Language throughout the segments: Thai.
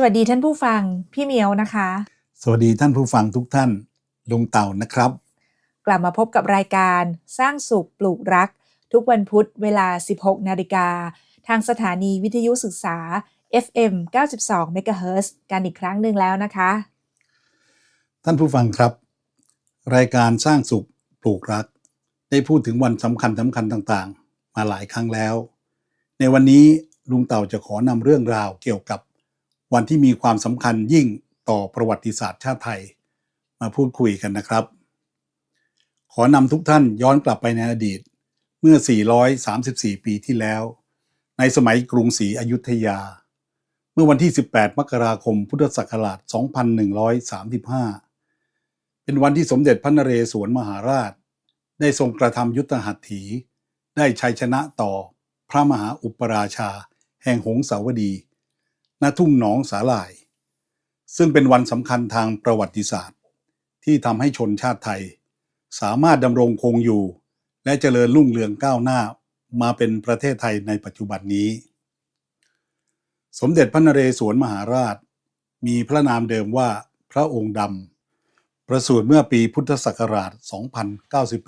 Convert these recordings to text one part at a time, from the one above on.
สวัสดีท่านผู้ฟังพี่เมียวนะคะ สวัสดีท่านผู้ฟังทุกท่านลุงเต่านะครับ กลับมาพบกับรายการสร้างสุขปลูกรัก ทุกวันพุธเวลา 16 นาฬิกา ทางสถานีวิทยุศึกษา FM 92 MHz กันอีกครั้งหนึ่งแล้วนะคะ ท่านผู้ฟังครับ รายการสร้างสุขปลูกรัก ได้พูดถึงวันสำคัญสำคัญต่างๆ มาหลายครั้งแล้ว ในวันนี้ลุงเต่าจะขอนำเรื่องราวเกี่ยวกับ วันที่มีความสำคัญยิ่งต่อประวัติศาสตร์ชาติไทย มาพูดคุยกันนะครับ ขอนำทุกท่านย้อนกลับไปในอดีต เมื่อ 434 ปีที่แล้ว ในสมัยกรุงศรีอยุธยา เมื่อวันที่ 18 มกราคม พุทธศักราช 2135 เป็นวันที่สมเด็จพระนเรศวรมหาราช ได้ทรงกระทำยุทธหัตถี ได้ชัยชนะต่อพระมหาอุปราชา แห่งหงสาวดี ณทุ่งหนองสาหร่าย ซึ่งเป็นวันสำคัญทางประวัติศาสตร์ ที่ทำให้ชนชาติไทย สามารถดำรงคงอยู่ และเจริญรุ่งเรืองก้าวหน้ามาเป็นประเทศไทยในปัจจุบันนี้ สมเด็จพระนเรศวรมหาราช มีพระนามเดิมว่าพระองค์ดำ ประสูติเมื่อปีพุทธศักราช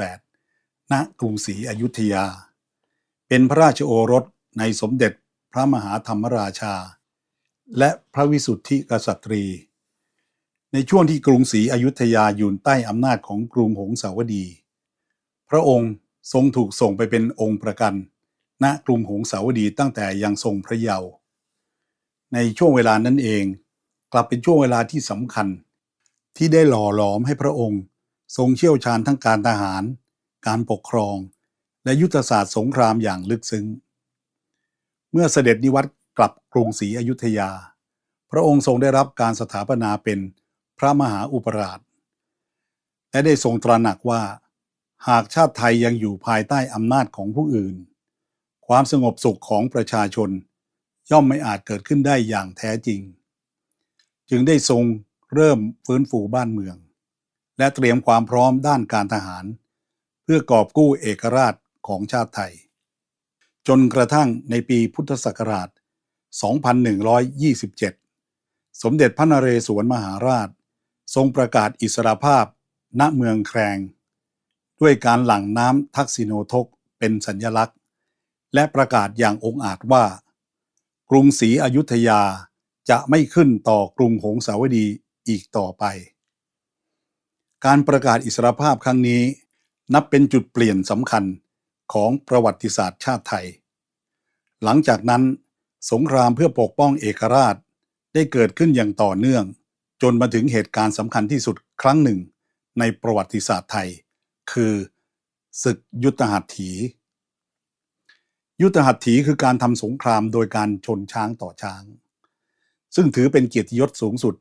2098 ณ กรุงศรีอยุธยา เป็นพระราชโอรสในสมเด็จพระมหาธรรมราชา และพระวิสุทธิกษัตรี ในช่วงที่กรุงศรีอยุธยาอยู่ใต้อำนาจของกรุงหงสาวดี พระองค์ทรงถูกส่งไปเป็นองค์ประกัน ณกรุงหงสาวดีตั้งแต่ยังทรงพระเยาว์ในช่วงเวลานั้นเอง กลับเป็นช่วงเวลาที่สำคัญ ที่ได้หล่อหลอมให้พระองค์ ทรงเชี่ยวชาญทั้งการทหาร การปกครอง และยุทธศาสตร์สงครามอย่างลึกซึ้ง เมื่อเสด็จนิวัต กลับกรุงศรีอยุธยา พระองค์ทรงได้รับการสถาปนาเป็นพระมหาอุปราช และได้ทรงตระหนักว่า หากชาติไทยยังอยู่ภายใต้อำนาจของผู้อื่น ความสงบสุขของประชาชน ย่อมไม่อาจเกิดขึ้นได้อย่างแท้จริง จึงได้ทรงเริ่มฟื้นฟูบ้านเมือง และเตรียมความพร้อมด้านการทหาร เพื่อกอบกู้เอกราชของชาติไทย จนกระทั่งในปีพุทธศักราช 2127 สมเด็จพระนเรศวรมหาราช ทรงประกาศอิสรภาพ ณเมืองแครง ด้วยการหลั่งน้ำทักษิโนทกเป็นสัญญลักษณ์ และประกาศอย่างองอาจว่า กรุงศรีอยุธยาจะไม่ขึ้นต่อกรุงหงสาวดีอีกต่อไป การประกาศอิสรภาพครั้งนี้ นับเป็นจุดเปลี่ยนสำคัญของประวัติศาสตร์ชาติไทย หลังจากนั้น สงครามเพื่อปกป้องเอกราชได้เกิดขึ้นอย่างต่อเนื่อง จนมาถึงเหตุการณ์สำคัญที่สุดครั้งหนึ่ง ในประวัติศาสตร์ไทย คือศึกยุทธหัตถี ยุทธหัตถีคือการทำสงครามโดยการชนช้างต่อช้าง ซึ่งถือเป็นเกียรติยศสูงสุด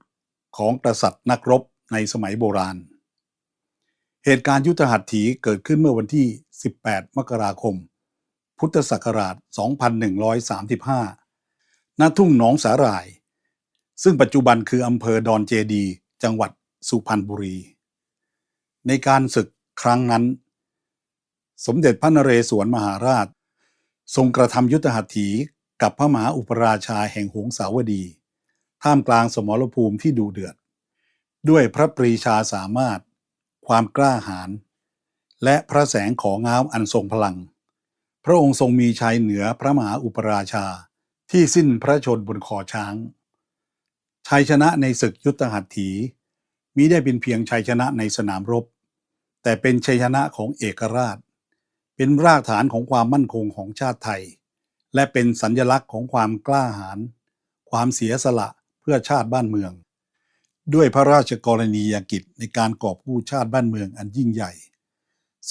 ของกษัตริย์นักรบในสมัยโบราณ เหตุการณ์ยุทธหัตถีเกิดขึ้นเมื่อวันที่ 18 มกราคม พุทธศักราช 2135 ณทุ่งหนองสาหร่าย ซึ่งปัจจุบันคืออำเภอดอนเจดี จังหวัดสุพรรณบุรี ในการศึกครั้งนั้น สมเด็จพระนเรศวรมหาราช ทรงกระทำยุทธหัตถีกับพระมหาอุปราชาแห่งหงสาวดี ท่ามกลางสมรภูมิที่ดูเดือด ด้วยพระปรีชาสามารถ ความกล้าหาญและพระแสงของง้ามอันทรงพลัง พระองค์ทรงมีชัยเหนือพระมหาอุปราชา ที่สิ้นพระชนบนคอช้าง ชัยชนะในศึกยุทธหัตถีมิได้เป็นเพียงชัยชนะในสนามรบ แต่เป็นชัยชนะของเอกราช เป็นรากฐานของความมั่นคงของชาติไทย และเป็นสัญญลักษณ์ของความกล้าหาญความเสียสละเพื่อชาติบ้านเมือง ด้วยพระราชกรณียกิจในการกอบกู้ชาติบ้านเมืองอันยิ่งใหญ่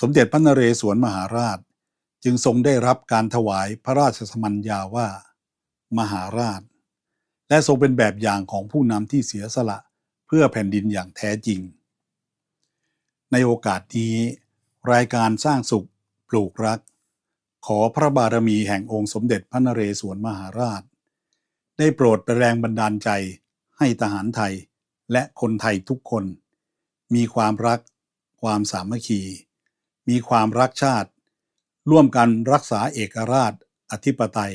สมเด็จพระนเรศวรมหาราช จึงทรงได้รับการถวายพระราชสมัญญาว่า มหาราช และทรงเป็นแบบอย่างของผู้นำที่เสียสละเพื่อแผ่นดินอย่างแท้จริง ในโอกาสนี้ รายการสร้างสุขปลูกรัก ขอพระบารมีแห่งองค์สมเด็จพระนเรศวรมหาราช ได้โปรดเป็นแรงบันดาลใจให้ทหารไทยและคนไทยทุกคน มีความรัก ความสามัคคี มีความรักชาติ ร่วมกันรักษาเอกราช อธิปไตย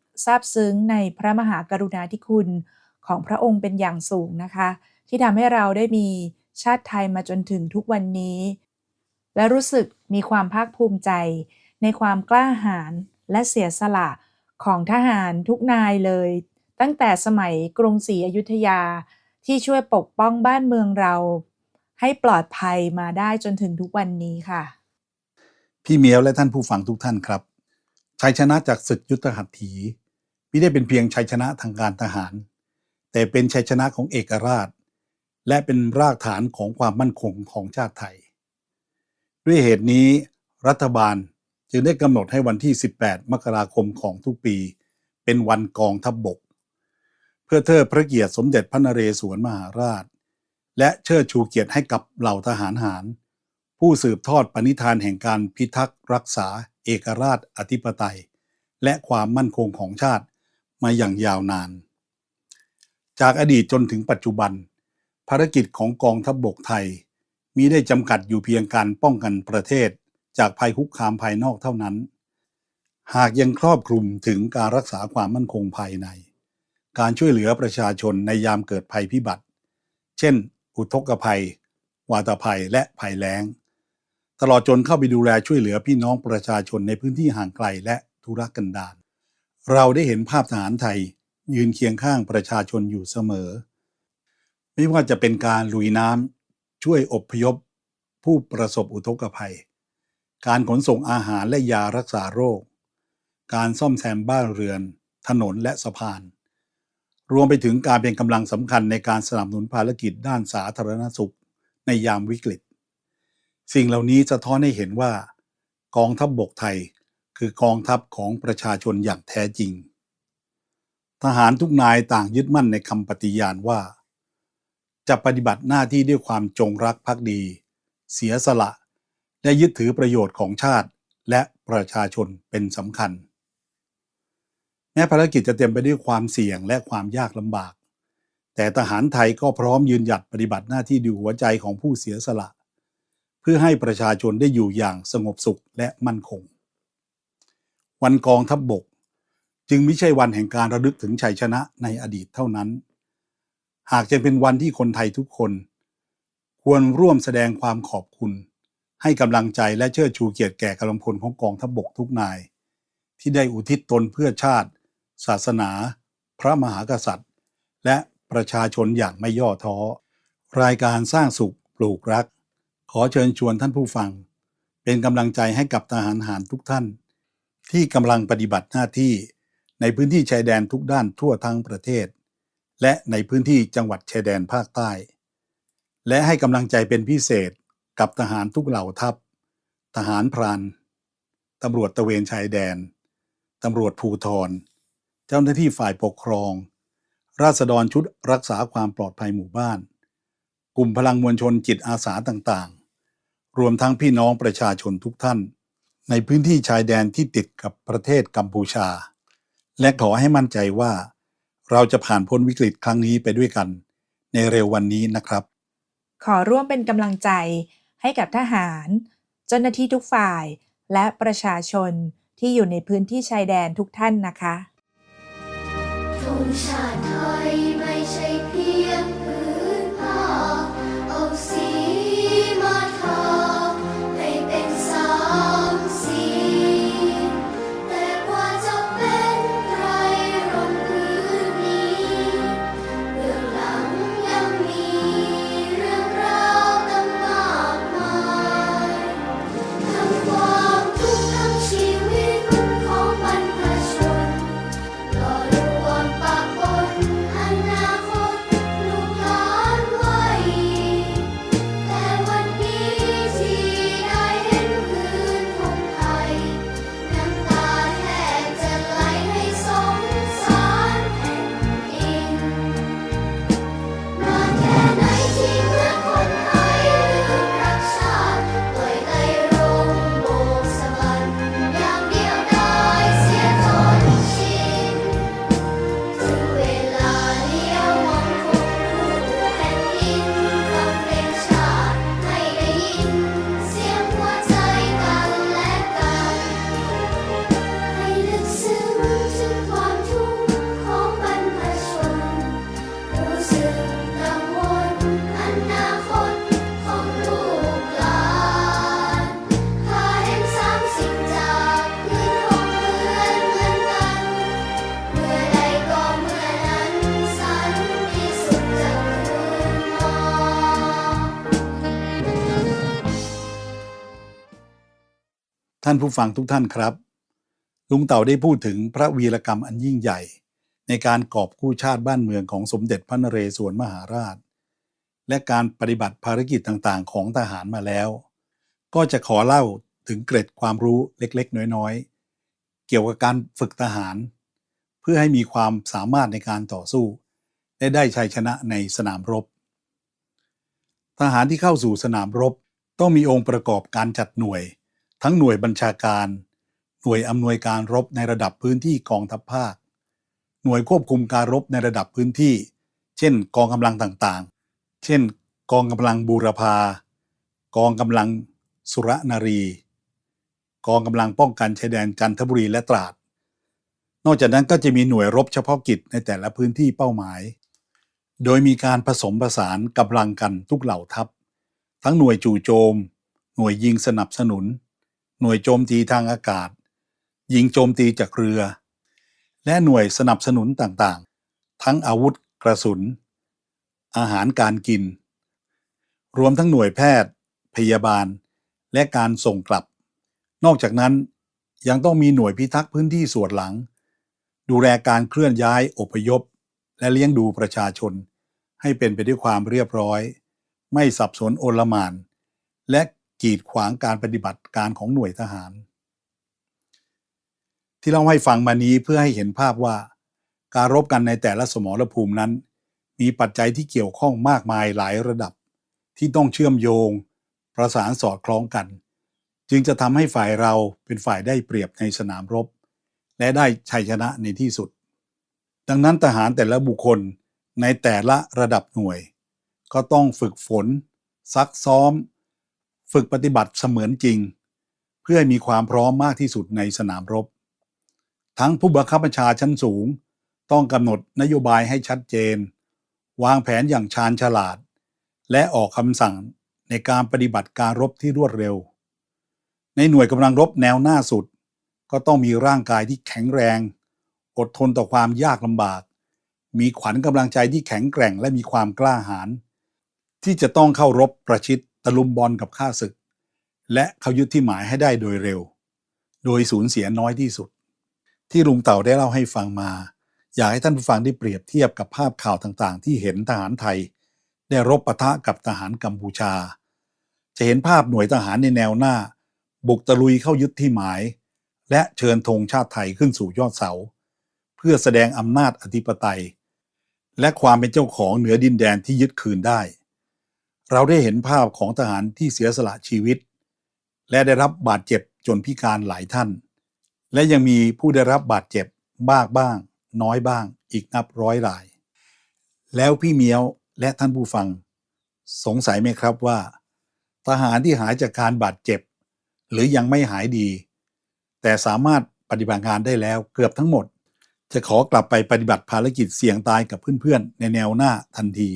ซาบซึ้งในพระมหากรุณาธิคุณของพระองค์เป็นอย่างสูงนะคะ ที่ทำให้เราได้มีชาติไทยมาจนถึงทุกวันนี้ และรู้สึกมีความภาคภูมิใจ ในความกล้าหาญและเสียสละของทหารทุกนายเลย ตั้งแต่สมัยกรุงศรีอยุธยาที่ช่วยปกป้องบ้านเมืองเรา ให้ปลอดภัยมาได้จนถึงทุกวันนี้ค่ะ พี่เมียวและท่านผู้ฟังทุกท่านครับชัยชนะจากศึกยุทธหัตถี ไม่ได้เป็นเพียงชัยชนะทางการทหาร แต่เป็นชัยชนะของเอกราช และเป็นรากฐานของความมั่นคงของชาติไทย ด้วยเหตุนี้รัฐบาลจึงได้กำหนดให้วันที่ 18 มกราคมของทุกปี เป็นวันกองทัพบบก เพื่อเทิดพระเกียรติสมเด็จพระนเรศวรมหาราช และเชิดชูเกียรติให้กับเหล่าทหารหาร ผู้สืบทอดปณิธานแห่งการพิทักษ์รักษา เอกราชอธิปไตย และความมั่นคงของชาติ มาอย่างยาวนาน จากอดีตจนถึงปัจจุบัน ภารกิจของกองทัพบบกไทยมีได้จำกัดอยู่เพียงการป้องกันประเทศจากภัยคุกคามภายนอกเท่านั้น หากยังครอบคลุมถึงการรักษาความมั่นคงภายใน การช่วยเหลือประชาชนในยามเกิดภัยพิบัติ เช่น อุทกภัย วาตภัยและภัยแล้ง ตลอดจนเข้าไปดูแลช่วยเหลือพี่น้องประชาชนในพื้นที่ห่างไกลและทุรกันดาร เราได้เห็นภาพทหารไทยยืนเคียงข้างประชาชนอยู่เสมอ ไม่ว่าจะเป็นการลุยน้ำช่วยอบพยพ ผู้ประสบอุทกภัย การขนส่งอาหารและยารักษาโรค การซ่อมแซมบ้านเรือน ถนนและสะพาน รวมไปถึงการเป็นกำลังสำคัญในการสนับสนุนภารกิจด้านสาธารณสุขในยามวิกฤต สิ่งเหล่านี้สะท้อนให้เห็นว่ากองทัพบบกไทย คือกองทัพของประชาชนอย่างแท้จริง ทหารทุกนายต่างยึดมั่นในคำปฏิญาณว่า จะปฏิบัติหน้าที่ด้วยความจงรักภักดี เสียสละ และยึดถือประโยชน์ของชาติและประชาชนเป็นสำคัญ แม้ภารกิจจะเต็มไปด้วยความเสี่ยงและความยากลำบาก แต่ทหารไทยก็พร้อมยืนหยัดปฏิบัติหน้าที่ดูหัวใจของผู้เสียสละ เพื่อให้ประชาชนได้อยู่อย่างสงบสุขและมั่นคง วันกองทัพบบก จึงไม่ใช่วันแห่งการระลึกถึงชัยชนะในอดีตเท่านั้น หากจะเป็นวันที่คนไทยทุกคน ควรร่วมแสดงความขอบคุณ ให้กำลังใจและเชิดชูเกียรติแก่กำลังพลของกองทัพบบกทุกนาย ที่ได้อุทิศตนเพื่อชาติ ศาสนา พระมหากษัตริย์ และประชาชนอย่างไม่ย่อท้อ รายการสร้างสุขปลูกรัก ขอเชิญชวนท่านผู้ฟัง เป็นกำลังใจให้กับทหารหารทุกท่าน ที่กำลังปฏิบัติหน้าที่ในพื้นที่ชายแดนทุกด้านทั่วทั้งประเทศ และในพื้นที่จังหวัดชายแดนภาคใต้ และให้กำลังใจเป็นพิเศษกับทหารทุกเหล่าทัพ ทหารพรานตำรวจตระเวนชายแดนตำรวจภูธรเจ้าหน้าที่ฝ่ายปกครอง ราษฎรชุดรักษาความปลอดภัยหมู่บ้าน กลุ่มพลังมวลชนจิตอาสาต่างๆ รวมทั้งพี่น้องประชาชนทุกท่าน ในพื้นที่ชายแดนที่ติดกับประเทศกัมพูชา และขอให้มั่นใจว่า เราจะผ่านพ้นวิกฤตครั้งนี้ไปด้วยกัน ในเร็ววันนี้นะครับ ขอร่วมเป็นกำลังใจให้กับทหาร เจ้าหน้าที่ทุกฝ่ายและประชาชนที่อยู่ในพื้นที่ชายแดนทุกท่านนะคะธงชาติไทยานผู้ฟังทุกท่านครับ ลุงเต่าได้พูดถึงพระวีรกรรมอันยิ่งใหญ่ ในการกอบกู้ชาติบ้านเมืองของสมเด็จพระนเรศวรมหาราช และการปฏิบัติภารกิจต่างๆ ของทหารมาแล้ว ก็จะขอเล่าถึงเกร็ดความรู้เล็กๆ น้อยๆ เกี่ยวกับการฝึกทหาร เพื่อให้มีความสามารถในการต่อสู้ และได้ชัยชนะในสนามรบ ทหารที่เข้าสู่สนามรบ ต้องมีองค์ประกอบการจัดหน่วย ทั้งหน่วยบัญชาการ หน่วยอำนวยการรบในระดับพื้นที่กองทัพภาค หน่วยควบคุมการรบในระดับพื้นที่ เช่น กองกำลังต่างๆ เช่น กองกำลังบูรพา กองกำลังสุรนารี กองกำลังป้องกันชายแดนจันทบุรีและตราด นอกจากนั้นก็จะมีหน่วยรบเฉพาะกิจในแต่ละพื้นที่เป้าหมาย โดยมีการผสมผสานกำลังกันทุกเหล่าทัพ ทั้งหน่วยจู่โจม หน่วยยิงสนับสนุน หน่วยโจมตีทางอากาศ ยิงโจมตีจากเรือ และหน่วยสนับสนุนต่างๆ ทั้งอาวุธกระสุน อาหารการกิน รวมทั้งหน่วยแพทย์ พยาบาล และการส่งกลับ นอกจากนั้นยังต้องมีหน่วยพิทักษ์พื้นที่ส่วนหลัง ดูแลการเคลื่อนย้ายอพยพ และเลี้ยงดูประชาชน ให้เป็นไปด้วยความเรียบร้อย ไม่สับสนโอลหมานและ กีดขวางการปฏิบัติการของหน่วยทหาร ที่เราให้ฟังมานี้เพื่อให้เห็นภาพว่า การรบกันในแต่ละสมรภูมินั้น มีปัจจัยที่เกี่ยวข้องมากมายหลายระดับ ที่ต้องเชื่อมโยง ประสานสอดคล้องกัน จึงจะทำให้ฝ่ายเราเป็นฝ่ายได้เปรียบในสนามรบ และได้ชัยชนะในที่สุด ดังนั้นทหารแต่ละบุคคลในแต่ละระดับหน่วย ก็ต้องฝึกฝน ซักซ้อม ฝึกปฏิบัติเสมือนจริง เพื่อให้มีความพร้อมมากที่สุดในสนามรบ ทั้งผู้บังคับบัญชาชั้นสูง ต้องกำหนดนโยบายให้ชัดเจน วางแผนอย่างชาญฉลาด และออกคำสั่งในการปฏิบัติการรบที่รวดเร็ว ในหน่วยกำลังรบแนวหน้าสุด ก็ต้องมีร่างกายที่แข็งแรง อดทนต่อความยากลำบาก มีขวัญกำลังใจที่แข็งแกร่งและมีความกล้าหาญที่จะต้องเข้ารบประชิด ตะลุมบอลกับข้าศึก และเขายึดที่หมายให้ได้โดยเร็ว โดยสูญเสียน้อยที่สุด ที่ลุงเต่าได้เล่าให้ฟังมา อยากให้ท่านผู้ฟังได้เปรียบเทียบกับภาพข่าวต่างๆ ที่เห็นทหารไทย ได้รบปะทะกับทหารกัมพูชา จะเห็นภาพหน่วยทหารในแนวหน้า บุกตะลุยเข้ายึดที่หมาย และเชิญธงชาติไทยขึ้นสู่ยอดเสา เพื่อแสดงอำนาจอธิปไตย และความเป็นเจ้าของเหนือดินแดนที่ยึดคืนได้ เราได้เห็นภาพของทหารที่เสียสละชีวิต และได้รับบาดเจ็บจนพิการหลายท่าน และยังมีผู้ได้รับบาดเจ็บบ้างบ้าง น้อยบ้าง อีกนับร้อยราย แล้วพี่เมียวและท่านผู้ฟัง สงสัยไหมครับว่า ทหารที่หายจากการบาดเจ็บ หรือยังไม่หายดี แต่สามารถปฏิบัติงานได้แล้วเกือบทั้งหมด จะขอกลับไปปฏิบัติภารกิจเสี่ยงตายกับเพื่อนๆในแนวหน้าทันที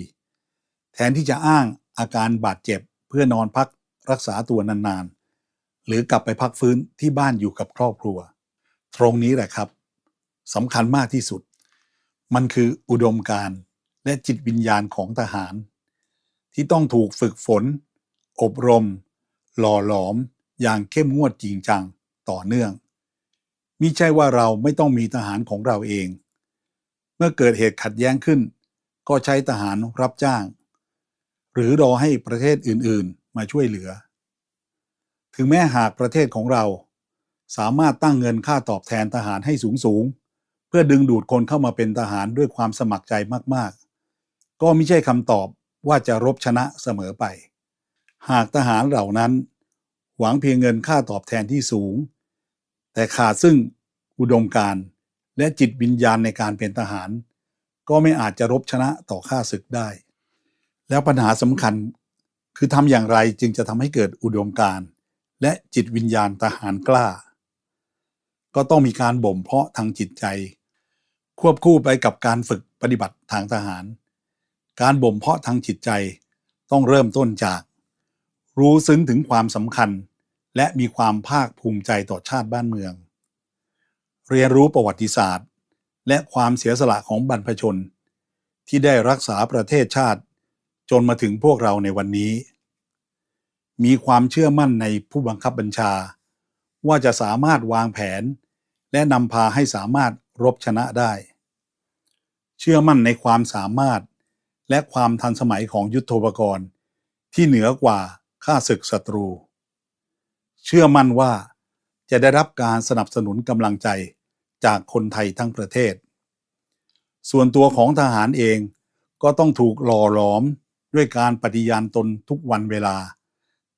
แทนที่จะอ้าง อาการบาดเจ็บเพื่อนอนพักรักษาตัวนานๆ หรือกลับไปพักฟื้นที่บ้านอยู่กับครอบครัว ตรงนี้แหละครับสำคัญมากที่สุด มันคืออุดมการณ์และจิตวิญญาณของทหาร ที่ต้องถูกฝึกฝน อบรม หล่อหลอม อย่างเข้มงวดจริงจังต่อเนื่องมิใช่ว่าเราไม่ต้องมีทหารของเราเอง เมื่อเกิดเหตุขัดแย้งขึ้น ก็ใช้ทหารรับจ้าง หรือรอให้ประเทศอื่นๆ มาช่วยเหลือ ถึงแม้หากประเทศของเรา สามารถตั้งเงินค่าตอบแทนทหารให้สูงๆเพื่อดึงดูดคนเข้ามาเป็นทหารด้วยความสมัครใจมากๆ ก็ไม่ใช่คำตอบว่าจะรบชนะเสมอไป หากทหารเหล่านั้น หวังเพียงเงินค่าตอบแทนที่สูง แต่ขาดซึ่งอุดมการณ์และจิตวิญญาณในการเป็นทหาร ก็ไม่อาจจะรบชนะต่อข้าศึกได้ แล้วปัญหาสำคัญคือทำอย่างไรจึงจะทำให้เกิดอุดมการณ์และจิตวิญญาณทหารกล้า ก็ต้องมีการบ่มเพาะทางจิตใจ ควบคู่ไปกับการฝึกปฏิบัติทางทหาร การบ่มเพาะทางจิตใจต้องเริ่มต้นจาก รู้ซึ้งถึงความสำคัญ และมีความภาคภูมิใจต่อชาติบ้านเมือง เรียนรู้ประวัติศาสตร์ และความเสียสละของบรรพชน ที่ได้รักษาประเทศชาติ จนมาถึงพวกเราในวันนี้ มีความเชื่อมั่นในผู้บังคับบัญชา ว่าจะสามารถวางแผน และนำพาให้สามารถรบชนะได้ เชื่อมั่นในความสามารถและความทันสมัยของยุทโธปกรณ์ ที่เหนือกว่าข้าศึกศัตรู เชื่อมั่นว่าจะได้รับการสนับสนุนกำลังใจจากคนไทยทั้งประเทศ ส่วนตัวของทหารเองก็ต้องถูกหล่อหลอม ด้วยการปฏิญาณตนทุกวันเวลา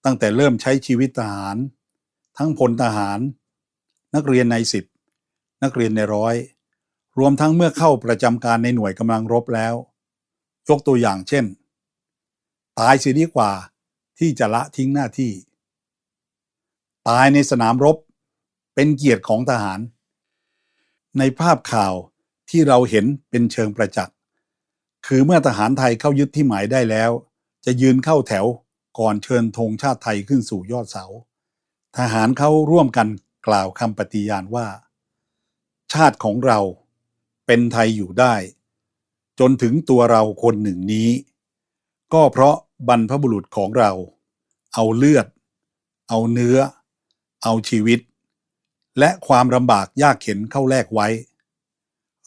ตั้งแต่เริ่มใช้ชีวิตทหาร ทั้งพลทหาร นักเรียนในสิบนักเรียนในร้อย รวมทั้งเมื่อเข้าประจำการในหน่วยกำลังรบแล้ว ยกตัวอย่างเช่น ตายเสียดีกว่าที่จะละทิ้งหน้าที่ ตายในสนามรบเป็นเกียรติของทหาร ในภาพข่าวที่เราเห็นเป็นเชิงประจักษ์ คือเมื่อทหารไทยเข้ายึดที่หมายได้แล้ว จะยืนเข้าแถวก่อนเชิญธงชาติไทยขึ้นสู่ยอดเสา ทหารเขาร่วมกันกล่าวคำปฏิญาณว่า ชาติของเราเป็นไทยอยู่ได้ จนถึงตัวเราคนหนึ่งนี้ ก็เพราะบรรพบุรุษของเรา เอาเลือด เอาเนื้อ เอาชีวิต และความลำบากยากเข็นเข้าแลกไว้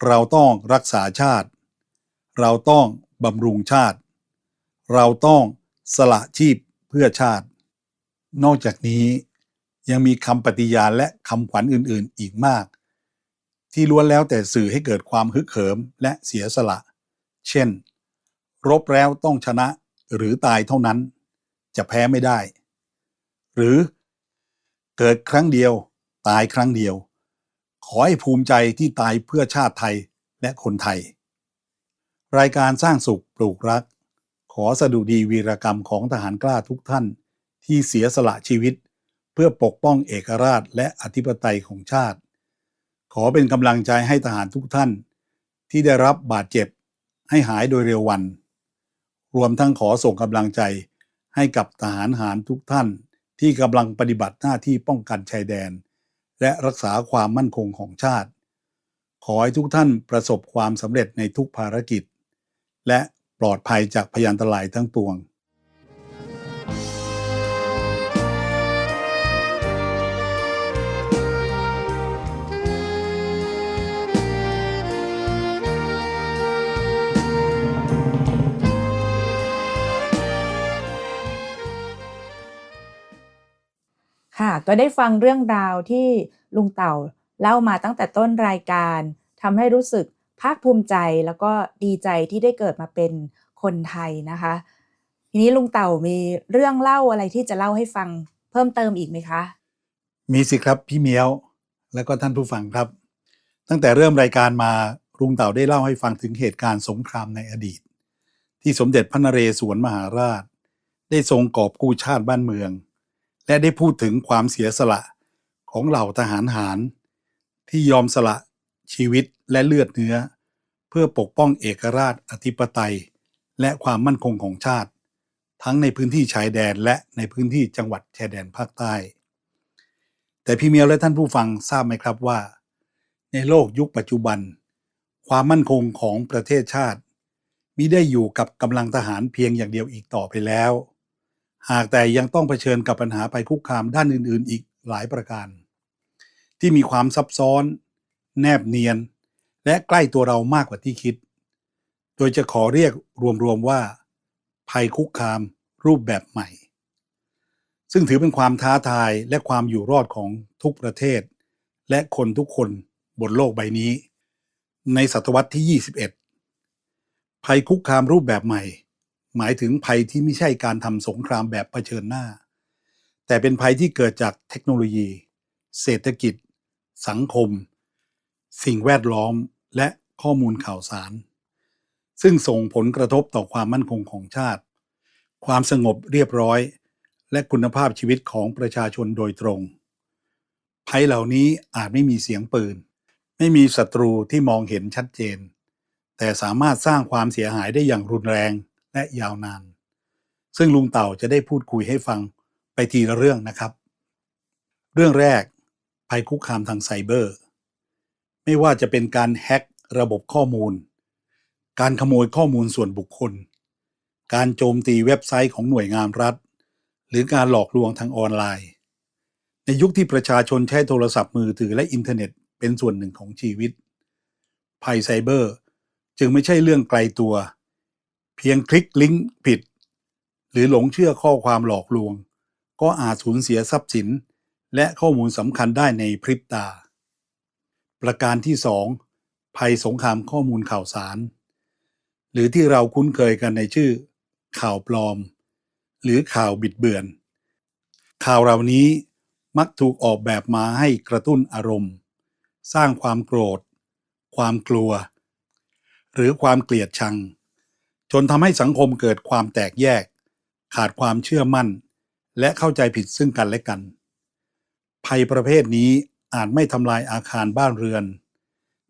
เราต้องรักษาชาติ เราต้องบำรุงชาติ เราต้องสละชีพเพื่อชาติ นอกจากนี้ยังมีคำปฏิญาณและคำขวัญอื่นๆอีกมาก ที่ล้วนแล้วแต่สื่อให้เกิดความฮึกเหิมและเสียสละ เช่น รบแล้วต้องชนะหรือตายเท่านั้น จะแพ้ไม่ได้ หรือเกิดครั้งเดียวตายครั้งเดียว ขอให้ภูมิใจที่ตายเพื่อชาติไทยและคนไทย รายการสร้างสุขปลูกรัก ขอสดุดีวีรกรรมของทหารกล้าทุกท่าน ที่เสียสละชีวิต เพื่อปกป้องเอกราชและอธิปไตยของชาติ ขอเป็นกำลังใจให้ทหารทุกท่าน ที่ได้รับบาดเจ็บให้หายโดยเร็ววัน รวมทั้งขอส่งกำลังใจให้กับทหารหารทุกท่าน ที่กำลังปฏิบัติหน้าที่ป้องกันชายแดน และรักษาความมั่นคงของชาติ ขอให้ทุกท่านประสบความสำเร็จในทุกภารกิจ และปลอดภัยจากพยันตรายทั้งปวง ค่ะ ก็ได้ฟังเรื่องราวที่ลุงเต่าเล่ามาตั้งแต่ต้นรายการทำให้รู้สึก ภาคภูมิใจแล้วก็ดีใจที่ได้เกิดมาเป็นคนไทยนะคะ ทีนี้ลุงเต่ามีเรื่องเล่าอะไรที่จะเล่าให้ฟังเพิ่มเติมอีกไหมคะ มีสิครับพี่เมียวและก็ท่านผู้ฟังครับ ตั้งแต่เริ่มรายการมาลุงเต่าได้เล่าให้ฟังถึงเหตุการณ์สงครามในอดีต ที่สมเด็จพระนเรศวรมหาราช ได้ทรงกอบกู้ชาติบ้านเมือง และได้พูดถึงความเสียสละของเหล่าทหารหาร ที่ยอมสละ ชีวิตและเลือดเนื้อ เพื่อปกป้องเอกราชอธิปไตย และความมั่นคงของชาติ ทั้งในพื้นที่ชายแดนและในพื้นที่จังหวัดชายแดนภาคใต้ แต่พี่เมียวและท่านผู้ฟังทราบไหมครับว่า ในโลกยุคปัจจุบัน ความมั่นคงของประเทศชาติมิได้อยู่กับกำลังทหารเพียงอย่างเดียวอีกต่อไปแล้ว หากแต่ยังต้องเผชิญกับปัญหาภัยคุกคามด้านอื่น ๆ อีกหลายประการ ที่มีความซับซ้อน แนบเนียน และใกล้ตัวเรามากกว่าที่คิด โดยจะขอเรียกรวมๆว่า ภัยคุกคามรูปแบบใหม่ ซึ่งถือเป็นความท้าทายและความอยู่รอดของทุกประเทศ และคนทุกคนบนโลกใบนี้ ในศตวรรษที่ 21 ภัยคุกคามรูปแบบใหม่ หมายถึงภัยที่ไม่ใช่การทำสงครามแบบเผชิญหน้า แต่เป็นภัยที่เกิดจากเทคโนโลยี เศรษฐกิจ สังคม สิ่งแวดล้อมและข้อมูลข่าวสาร ซึ่งส่งผลกระทบต่อความมั่นคงของชาติ ความสงบเรียบร้อย และคุณภาพชีวิตของประชาชนโดยตรง ภัยเหล่านี้อาจไม่มีเสียงปืน ไม่มีศัตรูที่มองเห็นชัดเจน แต่สามารถสร้างความเสียหายได้อย่างรุนแรงและยาวนาน ซึ่งลุงเต่าจะได้พูดคุยให้ฟังไปทีละเรื่องนะครับ เรื่องแรกภัยคุกคามทางไซเบอร์ ไม่ว่าจะเป็นการแฮ็กระบบข้อมูล การขโมยข้อมูลส่วนบุคคล การโจมตีเว็บไซต์ของหน่วยงานรัฐ หรือการหลอกลวงทางออนไลน์ในในยุคที่ประชาชนใช้โทรศัพท์มือถือและอินเทอร์เน็ตเป็นส่วนหนึ่งของชีวิต ภัยไซเบอร์จึงไม่ใช่เรื่องไกลตัว เพียงคลิกลิงก์ผิด หรือหลงเชื่อข้อความหลอกลวง ก็อาจสูญเสียทรัพย์สิน และข้อมูลสำคัญได้ในพริบตา ประการที่2ภัยสงครามข้อมูลข่าวสาร หรือที่เราคุ้นเคยกันในชื่อ ข่าวปลอม หรือข่าวบิดเบือน ข่าวเหล่านี้มักถูกออกแบบมาให้กระตุ้นอารมณ์ สร้างความโกรธ ความกลัว หรือความเกลียดชัง จนทำให้สังคมเกิดความแตกแยก ขาดความเชื่อมั่น และเข้าใจผิดซึ่งกันและกัน ภัยประเภทนี้ อาจไม่ทำลายอาคารบ้านเรือน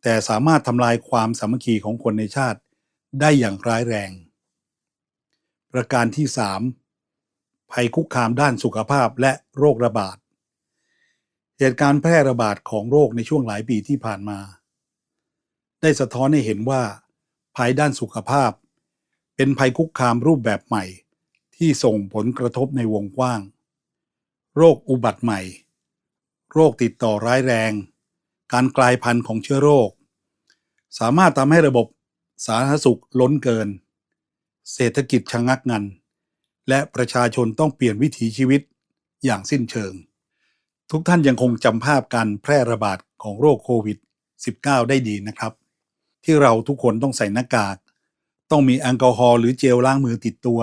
แต่สามารถทำลายความสามัคคีของคนในชาติได้อย่างร้ายแรง ประการที่ 3 ภัยคุกคามด้านสุขภาพและโรคระบาด เหตุการณ์แพร่ระบาดของโรคในช่วงหลายปีที่ผ่านมา ได้สะท้อนให้เห็นว่า ภัยด้านสุขภาพ เป็นภัยคุกคามรูปแบบใหม่ ที่ส่งผลกระทบในวงกว้าง โรคอุบัติใหม่ โรคติดต่อร้ายแรง การกลายพันธุ์ของเชื้อโรค สามารถทำให้ระบบสาธารณสุขล้นเกิน เศรษฐกิจชะงักงัน และประชาชนต้องเปลี่ยนวิถีชีวิตอย่างสิ้นเชิง ทุกท่านยังคงจำภาพการแพร่ระบาดของโรคโควิด -19 ได้ดีนะครับ ที่เราทุกคนต้องใส่หน้ากาก ต้องมีแอลกอฮอล์หรือเจลล้างมือติดตัว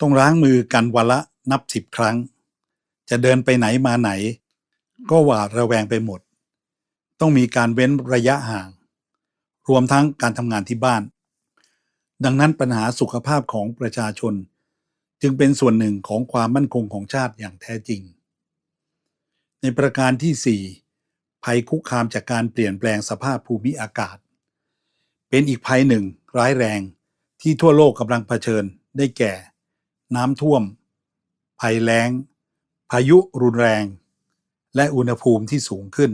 ต้องล้างมือกันวันละนับสิบครั้ง จะเดินไปไหนมาไหน ก็หวาดระแวงไปหมด ต้องมีการเว้นระยะห่าง รวมทั้งการทำงานที่บ้าน ดังนั้นปัญหาสุขภาพของประชาชน จึงเป็นส่วนหนึ่งของความมั่นคงของชาติอย่างแท้จริง ในประการที่ 4 ภัยคุกคามจากการเปลี่ยนแปลงสภาพภูมิอากาศ เป็นอีกภัยหนึ่งร้ายแรงที่ทั่วโลกกำลังเผชิญได้แก่ น้ำท่วม ภัยแล้ง พายุรุนแรง และอุณหภูมิที่สูงขึ้น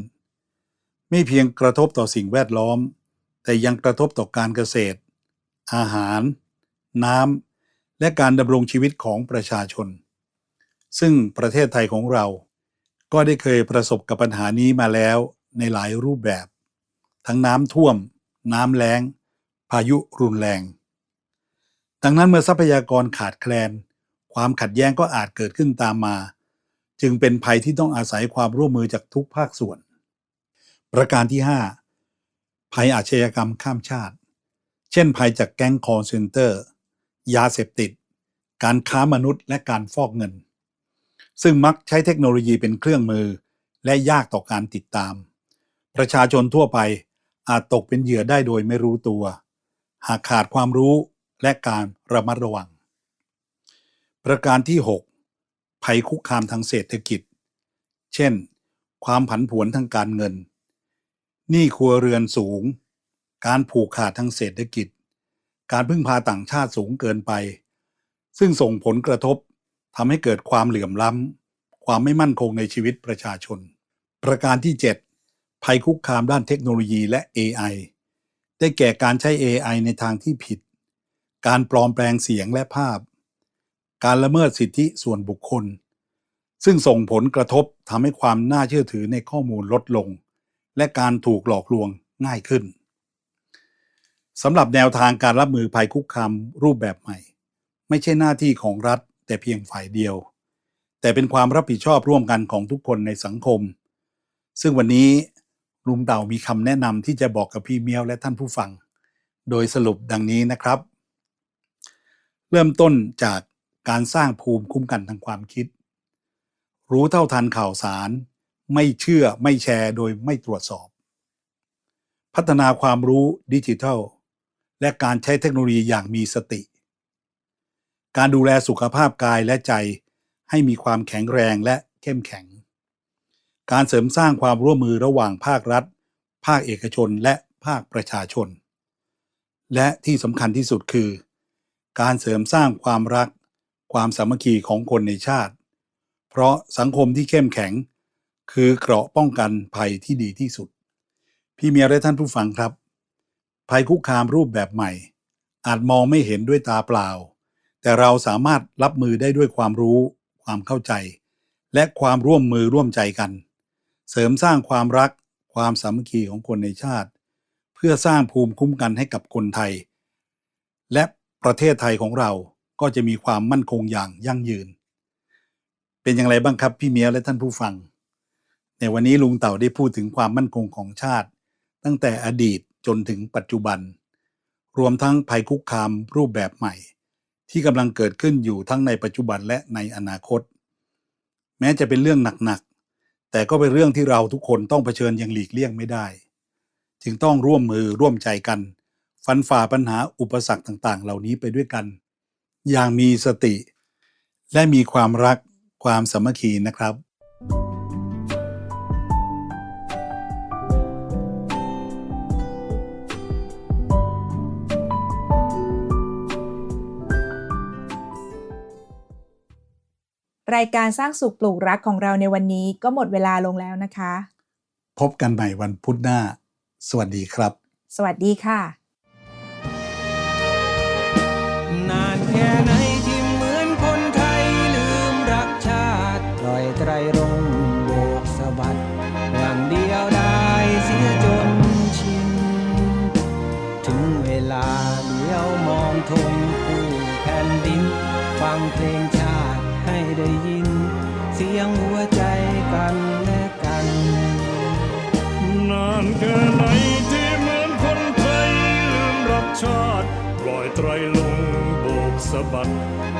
ไม่เพียงกระทบต่อสิ่งแวดล้อม แต่ยังกระทบต่อการเกษตร อาหาร น้ำและการดำรงชีวิตของประชาชน ซึ่งประเทศไทยของเรา ก็ได้เคยประสบกับปัญหานี้มาแล้วในหลายรูปแบบ ทั้งน้ำท่วม น้ำแล้ง พายุรุนแรง ดังนั้นเมื่อทรัพยากรขาดแคลน ความขัดแย้งก็อาจเกิดขึ้นตามมา จึงเป็นภัยที่ต้องอาศัยความร่วมมือจากทุกภาคส่วน ประการที่ 5 ภัยอาชญากรรมข้ามชาติ เช่น ภัยจากแก๊งคอร์เซนเตอร์ ยาเสพติด การค้ามนุษย์และการฟอกเงิน ซึ่งมักใช้เทคโนโลยีเป็นเครื่องมือ และยากต่อการติดตาม ประชาชนทั่วไปอาจตกเป็นเหยื่อได้โดยไม่รู้ตัว หากขาดความรู้และการระมัดระวัง ประการที่ 6 ภัยคุกคามทางเศรษฐกิจ เช่น ความผันผวนทางการเงิน หนี้ครัวเรือนสูง การผูกขาดทางเศรษฐกิจ การพึ่งพาต่างชาติสูงเกินไป ซึ่งส่งผลกระทบทำให้เกิดความเหลื่อมล้ำ ความไม่มั่นคงในชีวิตประชาชน ประการที่ 7 ภัยคุกคามด้านเทคโนโลยีและ AI ได้แก่การใช้ AI ในทางที่ผิด การปลอมแปลงเสียงและภาพ การละเมิดสิทธิส่วนบุคคล ซึ่งส่งผลกระทบทำให้ความน่าเชื่อถือในข้อมูลลดลง และการถูกหลอกลวงง่ายขึ้นสำหรับแนวทางการรับมือภัยคุกคามรูปแบบใหม่ ไม่ใช่หน้าที่ของรัฐแต่เพียงฝ่ายเดียว แต่เป็นความรับผิดชอบร่วมกันของทุกคนในสังคม ซึ่งวันนี้ลุงเต่ามีคำแนะนำที่จะบอกกับพี่เมียวและท่านผู้ฟัง โดยสรุปดังนี้นะครับ เริ่มต้นจาก การสร้างภูมิคุ้มกันทางความคิด รู้เท่าทันข่าวสาร ไม่เชื่อไม่แชร์โดยไม่ตรวจสอบ พัฒนาความรู้ดิจิทัล และการใช้เทคโนโลยีอย่างมีสติ การดูแลสุขภาพกายและใจให้มีความแข็งแรงและเข้มแข็ง การเสริมสร้างความร่วมมือระหว่างภาครัฐ ภาคเอกชนและภาคประชาชน และที่สำคัญที่สุดคือ การเสริมสร้างความรัก ความสามัคคีของคนในชาติ เพราะสังคมที่เข้มแข็ง คือเกราะป้องกันภัยที่ดีที่สุด พี่เมียและท่านผู้ฟังครับ ภัยคุกคามรูปแบบใหม่ อาจมองไม่เห็นด้วยตาเปล่า แต่เราสามารถรับมือได้ด้วยความรู้ ความเข้าใจ และความร่วมมือร่วมใจกัน เสริมสร้างความรัก ความสามัคคีของคนในชาติ เพื่อสร้างภูมิคุ้มกันให้กับคนไทย และประเทศไทยของเรา ก็จะมีความมั่นคงอย่างยั่งยืน เป็นอย่างไรบ้างครับพี่เมียและท่านผู้ฟัง ในวันนี้ลุงเต่าได้พูดถึงความมั่นคงของชาติ ตั้งแต่อดีตจนถึงปัจจุบัน รวมทั้งภัยคุกคามรูปแบบใหม่ ที่กำลังเกิดขึ้นอยู่ทั้งในปัจจุบันและในอนาคต แม้จะเป็นเรื่องหนักๆแต่ก็เป็นเรื่องที่เราทุกคนต้องเผชิญอย่างหลีกเลี่ยงไม่ได้ จึงต้องร่วมมือร่วมใจกัน ฟันฝ่าปัญหาอุปสรรคต่างๆ เหล่านี้ไปด้วยกัน อย่างมีสติ และมีความรักความสามัคคีนะครับ รายการสร้างสุขปลูกรักของเราในวันนี้ก็หมดเวลาลงแล้วนะคะ พบกันใหม่วันพุธหน้า สวัสดีครับ สวัสดีค่ะ โ